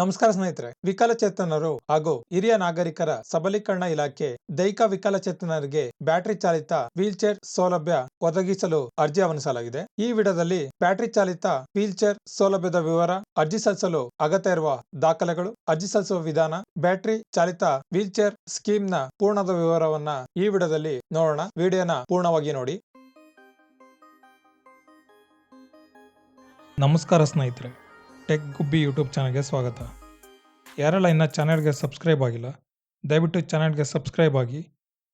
ನಮಸ್ಕಾರ ಸ್ನೇಹಿತರೆ. ವಿಕಲಚೇತನರು ಹಾಗೂ ಹಿರಿಯ ನಾಗರಿಕರ ಸಬಲೀಕರಣ ಇಲಾಖೆ ದೈಹಿಕ ವಿಕಲಚೇತನರಿಗೆ ಬ್ಯಾಟರಿ ಚಾಲಿತ ವೀಲ್ ಚೇರ್ ಸೌಲಭ್ಯ ಒದಗಿಸಲು ಅರ್ಜಿ ಆಹ್ವಾನಿಸಲಾಗಿದೆ. ಈ ವಿಡಿಯೋದಲ್ಲಿ ಬ್ಯಾಟರಿ ಚಾಲಿತ ವೀಲ್ ಚೇರ್ ಸೌಲಭ್ಯದ ವಿವರ, ಅರ್ಜಿ ಸಲ್ಲಿಸಲು ಅಗತ್ಯ ಇರುವ ದಾಖಲೆಗಳು, ಅರ್ಜಿ ಸಲ್ಲಿಸುವ ವಿಧಾನ, ಬ್ಯಾಟರಿ ಚಾಲಿತ ವೀಲ್ ಚೇರ್ ಸ್ಕೀಮ್ನ ಪೂರ್ಣದ ವಿವರವನ್ನ ಈ ವಿಡಿಯೋದಲ್ಲಿ ನೋಡೋಣ. ವಿಡಿಯೋನ ಪೂರ್ಣವಾಗಿ ನೋಡಿ. ನಮಸ್ಕಾರ ಸ್ನೇಹಿತರೆ. ಟೆಕ್ ಗುಬ್ಬಿ ಯೂಟ್ಯೂಬ್ ಚಾನಲ್ಗೆ ಸ್ವಾಗತ. ಯಾರೆಲ್ಲ ಇನ್ನೂ ಚಾನಲ್ಗೆ ಸಬ್ಸ್ಕ್ರೈಬ್ ಆಗಿಲ್ಲ ದಯವಿಟ್ಟು ಚಾನಲ್ಗೆ ಸಬ್ಸ್ಕ್ರೈಬ್ ಆಗಿ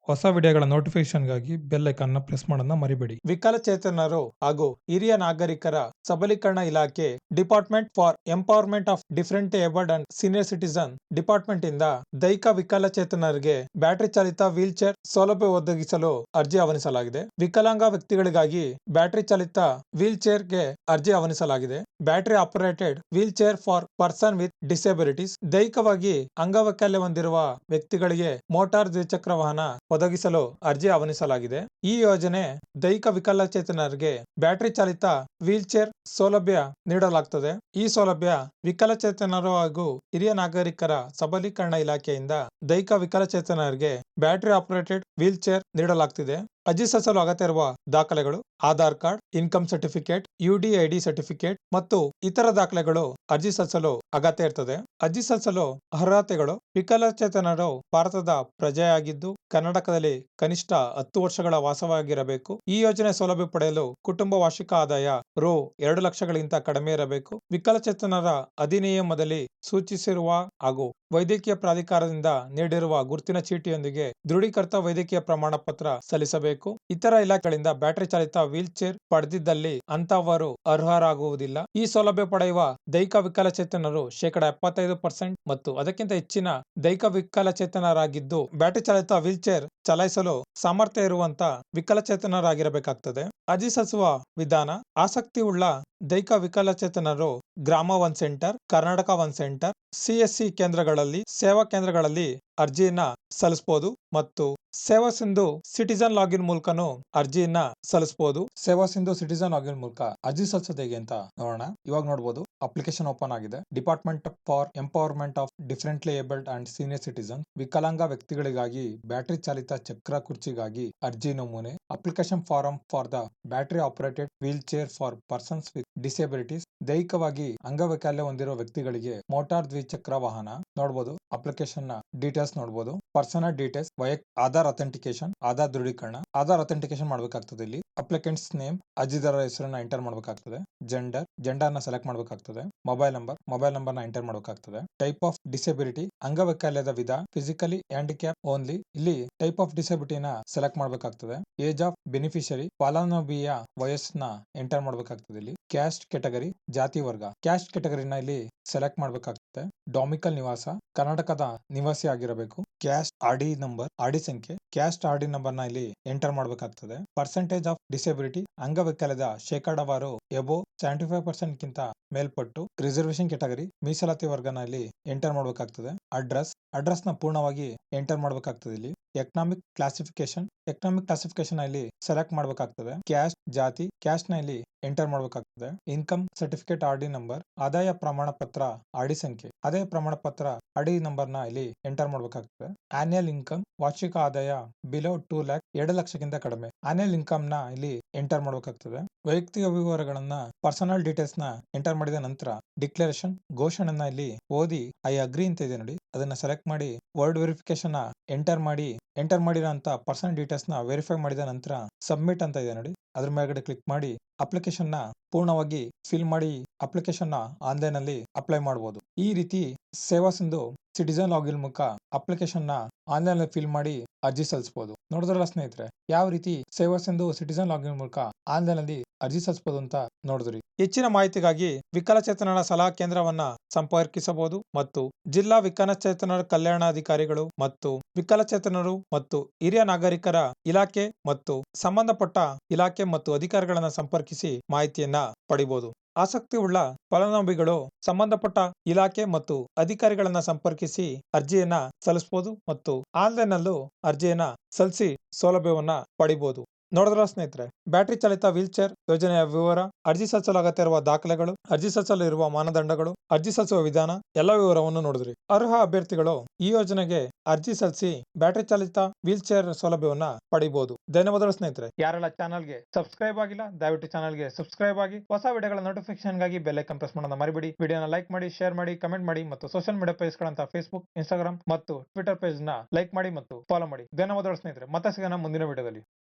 ಹೊಸ ವಿಡಿಯೋಗಳ ನೋಟಿಫಿಕೇಶನ್ಗಾಗಿ ಬೆಲ್ ಐಕಾನ್ನ ಪ್ರೆಸ್ ಮಾಡೋದನ್ನ ಮರಿಬೇಡಿ. ವಿಕಲಚೇತನರು ಹಾಗೂ ಹಿರಿಯ ನಾಗರಿಕರ ಸಬಲೀಕರಣ ಇಲಾಖೆ department for empowerment of different abled and senior citizen department ಇಂದ ದೈಹಿಕ ವಿಕಲಚೇತನರಿಗೆ ಬ್ಯಾಟರಿ ಚಾಲಿತ ವೀಲ್ ಚೇರ್ ಸೌಲಭ್ಯ ಒದಗಿಸಲು ಅರ್ಜಿ ಆಹ್ವಾನಿಸಲಾಗಿದೆ. ವಿಕಲಾಂಗ ವ್ಯಕ್ತಿಗಳಿಗಾಗಿ ಬ್ಯಾಟರಿ ಚಾಲಿತ ವೀಲ್ ಚೇರ್ಗೆ ಅರ್ಜಿ ಆಹ್ವಾನಿಸಲಾಗಿದೆ. Battery operated wheel chair for person with disabilities ದೈಹಿಕವಾಗಿ ಅಂಗವೈಕಲ್ಯ ಹೊಂದಿರುವ ವ್ಯಕ್ತಿಗಳಿಗೆ ಮೋಟಾರ್ ದ್ವಿಚಕ್ರ ವಾಹನ ಒದಗಿಸಲು ಅರ್ಜಿ ಆಹ್ವಾನಿಸಲಾಗಿದೆ. ಈ ಯೋಜನೆ ದೈಹಿಕ ವಿಕಲಚೇತನರಿಗೆ ಬ್ಯಾಟರಿ ಚಾಲಿತ ವೀಲ್ ಚೇರ್ ಸೌಲಭ್ಯ ನೀಡಲಾಗುತ್ತದೆ ಈ ಸೌಲಭ್ಯ ವಿಕಲಚೇತನರು ಹಾಗೂ ಹಿರಿಯ ನಾಗರಿಕರ ಸಬಲೀಕರಣ ಇಲಾಖೆಯಿಂದ ದೈಹಿಕ ವಿಕಲಚೇತನರಿಗೆ ಬ್ಯಾಟರಿ ಆಪರೇಟೆಡ್ ವೀಲ್ ಚೇರ್ ನೀಡಲಾಗ್ತಿದೆ. ಅರ್ಜಿ ಸಲ್ಲಿಸಲು ಅಗತ್ಯ ಇರುವ ದಾಖಲೆಗಳು, Aadhaar card, income certificate UDID certificate ಮತ್ತು ಇತರ ದಾಖಲೆಗಳು ಅರ್ಜಿ ಸಲ್ಲಿಸಲು ಅಗತ್ಯ ಇರ್ತದೆ. ಅರ್ಜಿ ಸಲ್ಲಿಸಲು ಅರ್ಹತೆಗಳು ವಿಕಲಚೇತನರು ಭಾರತದ ಪ್ರಜೆಯಾಗಿದ್ದು, ಕರ್ನಾಟಕದಲ್ಲಿ ಕನಿಷ್ಠ ಹತ್ತು ವರ್ಷಗಳ ವಾಸವಾಗಿರಬೇಕು. ಈ ಯೋಜನೆ ಸೌಲಭ್ಯ ಪಡೆಯಲು ಕುಟುಂಬ ವಾರ್ಷಿಕ ಆದಾಯ ರು ಎರಡು ಲಕ್ಷಗಳಿಗಿಂತ ಕಡಿಮೆ ಇರಬೇಕು. ವಿಕಲಚೇತನರ ಅಧಿನಿಯಮದಲ್ಲಿ ಸೂಚಿಸಿರುವ ಹಾಗೂ ವೈದ್ಯಕೀಯ ಪ್ರಾಧಿಕಾರದಿಂದ ನೀಡಿರುವ ಗುರುತಿನ ಚೀಟಿಯೊಂದಿಗೆ ದೃಢೀಕೃತ ವೈದ್ಯಕೀಯ ಪ್ರಮಾಣ ಪತ್ರ ಸಲ್ಲಿಸಬೇಕು. ಇತರ ಇಲಾಖೆಗಳಿಂದ ಬ್ಯಾಟರಿ ಚಾಲಿತ ವೀಲ್ ಚೇರ್ ಪಡೆದಿದ್ದಲ್ಲಿ ಅಂತವರು ಅರ್ಹರಾಗುವುದಿಲ್ಲ. ಈ ಸೌಲಭ್ಯ ಪಡೆಯುವ ದೈಹಿಕ ವಿಕಲಚೇತನರು ಶೇಕಡ ಎಪ್ಪತ್ತೈದು ಪರ್ಸೆಂಟ್ ಮತ್ತು ಅದಕ್ಕಿಂತ ಹೆಚ್ಚಿನ ದೈಹಿಕ ವಿಕಲಚೇತನರಾಗಿದ್ದು ಬ್ಯಾಟರಿ ಚಾಲಿತ ವೀಲ್ ಚೇರ್ ಚಲಾಯಿಸಲು ಸಾಮರ್ಥ್ಯ ಇರುವಂತ ವಿಕಲಚೇತನರಾಗಿರಬೇಕಾಗ್ತದೆ. ಅರ್ಜಿ ಸಲ್ಲಿಸುವ ವಿಧಾನ ಆಸಕ್ತಿ ಉಳ್ಳ ದೈಹಿಕ ವಿಕಲಚೇತನರು Grama one centre, Karnataka one centre CSC ಕೇಂದ್ರಗಳಲ್ಲಿ ಸೇವಾ ಕೇಂದ್ರಗಳಲ್ಲಿ ಅರ್ಜಿಯನ್ನ ಸಲ್ಲಿಸಬಹುದು ಮತ್ತು ಸೇವಾ ಸಿಂಧು ಸಿಟಿಜನ್ ಲಾಗಿನ್ ಮೂಲಕನು ಅರ್ಜಿಯನ್ನ ಸಲ್ಲಿಸಬಹುದು ಸೇವಾ ಸಿಂಧು ಸಿಟಿಜನ್ ಲಾಗಿನ್ ಮೂಲಕ ಅರ್ಜಿ ಸಲ್ಲಿಸೋದು ಹೇಗೆ ಅಂತ ನೋಡೋಣ. ಇವಾಗ ನೋಡಬಹುದು ಅಪ್ಲಿಕೇಶನ್ ಓಪನ್ ಆಗಿದೆ. Department for empowerment of differently abled and senior citizen ವಿಕಲಾಂಗ ವ್ಯಕ್ತಿಗಳಿಗಾಗಿ ಬ್ಯಾಟರಿ ಚಾಲಿತ ಚಕ್ರ ಕುರ್ಚಿಗಾಗಿ ಅರ್ಜಿ ನಮೂನೆ, application form for the battery operated wheel chair for persons with disabilities, ದೈಹಿಕವಾಗಿ ಅಂಗವೈಕಲ್ಯ ಹೊಂದಿರುವ ವ್ಯಕ್ತಿಗಳಿಗೆ ಮೋಟಾರ್ ದ್ವಿಚಕ್ರ ವಾಹನ ನೋಡಬಹುದು ಅಪ್ಲಿಕೇಶನ್ನ ಡೀಟೇಲ್ಸ್ ನೋಡಬಹುದು ಪರ್ಸನಲ್ ಡೀಟೇಲ್ಸ್ ವೈಯಕ್ ಆಧಾರ್ ಅಥೆಂಟಿಕೇಶನ್, ಆಧಾರ್ ದೃಢೀಕರಣ, ಆಧಾರ್ ಅಥೆಂಟಿಕೇಶನ್ ಮಾಡಬೇಕಾಗ್ತದೆ ಇಲ್ಲಿ. ಅಪ್ಲಿಕೆಂಟ್ಸ್ ನೇಮ್, ಅರ್ಜಿದಾರರ ಹೆಸರನ್ನ ಎಂಟರ್ ಮಾಡಬೇಕಾಗ್ತದೆ. ಜೆಂಡರ್ ಜೆಂಡರ್ನ ಸೆಲೆಕ್ಟ್ ಮಾಡಬೇಕಾಗ್ತದೆ. ಮೊಬೈಲ್ ನಂಬರ್ ಮೊಬೈಲ್ ನಂಬರ್ನ ಎಂಟರ್ ಮಾಡಬೇಕಾಗ್ತದೆ. ಟೈಪ್ ಆಫ್ ಡಿಸೆಬಿಲಿಟಿ, ಅಂಗವೈಕಲ್ಯದ ವಿಧ, ಫಿಸಿಕಲಿ ಹ್ಯಾಂಡಿಕ್ಯಾಪ್ ಓನ್ಲಿ. ಇಲ್ಲಿ ಟೈಪ್ ಆಫ್ ಡಿಸೆಬಿಲಿಟಿನ ಸೆಲೆಕ್ಟ್ ಮಾಡಬೇಕಾಗ್ತದೆ. ಏಜ್ ಆಫ್ ಬೆನಿಫಿಷರಿ ಫಲಾನುಭವಿಯ ವಯಸ್ಸನ್ನ ಎಂಟರ್ ಮಾಡಬೇಕಾಗ್ತದೆ ಇಲ್ಲಿ. ಕ್ಯಾಸ್ಟ್ ಕೆಟಗರಿ ಜಾತಿ ವರ್ಗ. ಕ್ಯಾಸ್ಟ್ ಕೆಟಗರಿನ ಇಲ್ಲಿ ಸೆಲೆಕ್ಟ್ ಮಾಡ್ಬೇಕಾಗ್ತದೆ. ಡಾಮಿಕಲ್ ನಿವಾಸ, ಕರ್ನಾಟಕದ ನಿವಾಸಿ ಆಗಿರಬೇಕು. Caste R D number R D ಸಂಖ್ಯೆ. ಕ್ಯಾಸ್ಟ್ ಆರ್ ಡಿ ನಂಬರ್ನ ಇಲ್ಲಿ ಎಂಟರ್ ಮಾಡಬೇಕಾಗ್ತದೆ. ಪರ್ಸೆಂಟೇಜ್ ಆಫ್ ಡಿಸೆಬಿಲಿಟಿ ಅಂಗವಿಕಲದ ಶೇಕಡಾವಾರು ಎಬೋ ಸೆವೆಂಟಿ ಫೈವ್ ಪರ್ಸೆಂಟ್ ಕಿಂತ ಮೇಲ್ಪಟ್ಟು ರಿಸರ್ವೇಶನ್ ಕೆಟಗರಿ ಮೀಸಲಾತಿ ವರ್ಗನಲ್ಲಿ ಎಂಟರ್ ಮಾಡಬೇಕಾಗ್ತದೆ. ಅಡ್ರೆಸ್ ಅಡ್ರೆಸ್ನ ಪೂರ್ಣವಾಗಿ ಎಂಟರ್ ಮಾಡಬೇಕಾಗ್ತದೆ ಇಲ್ಲಿ. ಎಕನಾಮಿಕ್ ಕ್ಲಾಸಿಫಿಕೇಶನ್ ಎಕನಾಮಿಕ್ ಕ್ಲಾಸಿಫಿಕೇಶನ್ ಅಲ್ಲಿ ಸೆಲೆಕ್ಟ್ ಮಾಡಬೇಕಾಗ್ತದೆ. ಕ್ಯಾಸ್ಟ್ ಜಾತಿ ಕ್ಯಾಶ್ನಲ್ಲಿ ಎಂಟರ್ ಮಾಡಬೇಕಾಗ್ತದೆ. Income certificate R D number ಆದಾಯ ಪ್ರಮಾಣ ಪತ್ರ ಆರ್ ಡಿ ಸಂಖ್ಯೆ, ಆದಾಯ ಪ್ರಮಾಣ ಪತ್ರ ಆರ್ ಡಿ ನಂಬರ್ನ ಇಲ್ಲಿ ಎಂಟರ್ ಮಾಡಬೇಕಾಗ್ತದೆ. ಆನ್ಯಲ್ ಇನ್ಕಮ್ ವಾರ್ಷಿಕ ಆದಾಯ ಬಿಲೋ ಟೂ ಲ್ಯಾಕ್ ಎರಡು ಲಕ್ಷಕ್ಕಿಂತ ಕಡಿಮೆ. ಆನ್ಯಲ್ ಇನ್ಕಮ್ನ ಇಲ್ಲಿ ಎಂಟರ್ ಮಾಡಬೇಕಾಗ್ತದೆ. ವೈಯಕ್ತಿಕ ವಿವರಗಳನ್ನ ಪರ್ಸನಲ್ ಡೀಟೇಲ್ಸ್ನ ಎಂಟರ್ ಮಾಡಿದ ನಂತರ ಡಿಕ್ಲರೇಷನ್ ಘೋಷಣೆನ ಇಲ್ಲಿ ಓದಿ ಐ ಅಗ್ರಿ ಅಂತ ಇದೆ ನೋಡಿ. ಅದನ್ನ ಸೆಲೆಕ್ಟ್ ಮಾಡಿ ವರ್ಡ್ ವೆರಿಫಿಕೇಶನ್ ಎಂಟರ್ ಮಾಡಿ ಎಂಟರ್ ಮಾಡಿರೋ ಪರ್ಸನಲ್ ಡೀಟೇಲ್ಸ್ನ ವೆರಿಫೈ ಮಾಡಿದ ನಂತರ ಸಬ್ಮಿಟ್ ಅಂತ ಇದೆ ನೋಡಿ. ಅದ್ರ ಮೇಲ್ಗಡೆ ಕ್ಲಿಕ್ ಮಾಡಿ ಅಪ್ಲಿಕೇಶನ್ನ ಪೂರ್ಣವಾಗಿ ಫಿಲ್ ಮಾಡಿ ಅಪ್ಲಿಕೇಶನ್ನ ಆನ್ಲೈನ್ ಅಲ್ಲಿ ಅಪ್ಲೈ ಮಾಡಬಹುದು ಈ ರೀತಿ ಸೇವಾ ಸಿಂಧು ಸಿಟಿಜನ್ ಲಾಗಿನ್ ಮೂಲಕ ಅಪ್ಲಿಕೇಶನ್ನ ಆನ್ಲೈನ್ ಫಿಲ್ ಮಾಡಿ ಅರ್ಜಿ ಸಲ್ಲಿಸಬಹುದು ನೋಡಿದ್ರಲ್ಲ ಸ್ನೇಹಿತರೆ, ಯಾವ ರೀತಿ ಸೇವಾ ಸಿಂಧು ಸಿಟಿಜನ್ ಲಾಗಿನ್ ಮೂಲಕ ಆನ್ಲೈನ್ ಅಲ್ಲಿ ಅರ್ಜಿ ಸಲ್ಲಿಸಬಹುದು ಅಂತ ನೋಡಿದ್ರಿ. ಹೆಚ್ಚಿನ ಮಾಹಿತಿಗಾಗಿ ವಿಕಲಚೇತನರ ಸಲಹಾ ಕೇಂದ್ರವನ್ನ ಸಂಪರ್ಕಿಸಬಹುದು ಮತ್ತು ಜಿಲ್ಲಾ ವಿಕಲಚೇತನರ ಕಲ್ಯಾಣಾಧಿಕಾರಿಗಳು ಮತ್ತು ವಿಕಲಚೇತನರು ಮತ್ತು ಹಿರಿಯ ನಾಗರಿಕರ ಇಲಾಖೆ ಮತ್ತು ಸಂಬಂಧಪಟ್ಟ ಇಲಾಖೆ ಮತ್ತು ಅಧಿಕಾರಿಗಳನ್ನ ಸಂಪರ್ಕಿಸಿ ಮಾಹಿತಿಯನ್ನ ಪಡಿಬಹುದು ಆಸಕ್ತಿ ಉಳ್ಳ ಫಲಾನುಭವಿಗಳು ಸಂಬಂಧಪಟ್ಟ ಇಲಾಖೆ ಮತ್ತು ಅಧಿಕಾರಿಗಳನ್ನ ಸಂಪರ್ಕಿಸಿ ಅರ್ಜಿಯನ್ನ ಸಲ್ಲಿಸಬಹುದು ಮತ್ತು ಆನ್ಲೈನ್ ನಲ್ಲೂ ಅರ್ಜಿಯನ್ನ ಸಲ್ಲಿಸಿ ಸೌಲಭ್ಯವನ್ನ ಪಡಿಬಹುದು ನೋಡಿದ್ರ ಸ್ನೇಹಿತರೆ, ಬ್ಯಾಟರಿ ಚಾಲಿತ ವೀಲ್ ಚೇರ್ ಯೋಜನೆಯ ವಿವರ, ಅರ್ಜಿ ಸಲ್ಲಿಸಲು ಇರುವ ದಾಖಲೆಗಳು, ಅರ್ಜಿ ಸಲ್ಲಿಸಲು ಇರುವ ಮಾನದಂಡಗಳು, ಅರ್ಜಿ ಸಲ್ಲಿಸುವ ವಿಧಾನ, ಎಲ್ಲ ವಿವರವನ್ನು ನೋಡಿದ್ರಿ. ಅರ್ಹ ಅಭ್ಯರ್ಥಿಗಳು ಈ ಯೋಜನೆಗೆ ಅರ್ಜಿ ಸಲ್ಲಿಸಿ ಬ್ಯಾಟರಿ ಚಾಲಿತ ವೀಲ್ ಚೇರ್ ಸೌಲಭ್ಯವನ್ನ ಪಡೆಯಬಹುದು ಧನ್ಯವಾದಗಳು ಸ್ನೇಹಿತರೆ. ಯಾರೆಲ್ಲ ಚಾನಲ್ಗೆ ಸಬ್ಸ್ಕ್ರೈಬ್ ಆಗಿಲ್ಲ, ದಯವಿಟ್ಟು ಚಾನಲ್ಗೆ ಸಬ್ಸ್ಕ್ರೈಬ್ ಆಗಿ ಹೊಸ ವಿಡಿಯೋಗಳ ನೋಟಿಫಿಕೇಶನ್ಗಾಗಿ ಬೆಲ್ ಐಕನ್ ಪ್ರೆಸ್ ಮಾಡೋದನ್ನ ಮರಿಬೇಡಿ. ವಿಡಿಯೋನ ಲೈಕ್ ಮಾಡಿ, ಶೇರ್ ಮಾಡಿ, ಕಮೆಂಟ್ ಮಾಡಿ ಮತ್ತು ಸೋಷಿಯಲ್ ಮೀಡಿಯಾ ಪೇಜ್ ಗಳಂತ ಫೇಸ್ಬುಕ್ ಇನ್ಸ್ಟಾಗ್ರಾಮ್ ಮತ್ತು ಟ್ವಿಟರ್ ಪೇಜ್ನ ಲೈಕ್ ಮಾಡಿ ಮತ್ತು ಫಾಲೋ ಮಾಡಿ. ಧನ್ಯವಾದಗಳು ಸ್ನೇಹಿತರೆ. ಮತ್ತೆ ಸಿಗೋಣ ಮುಂದಿನ ವಿಡಿಯೋದಲ್ಲಿ.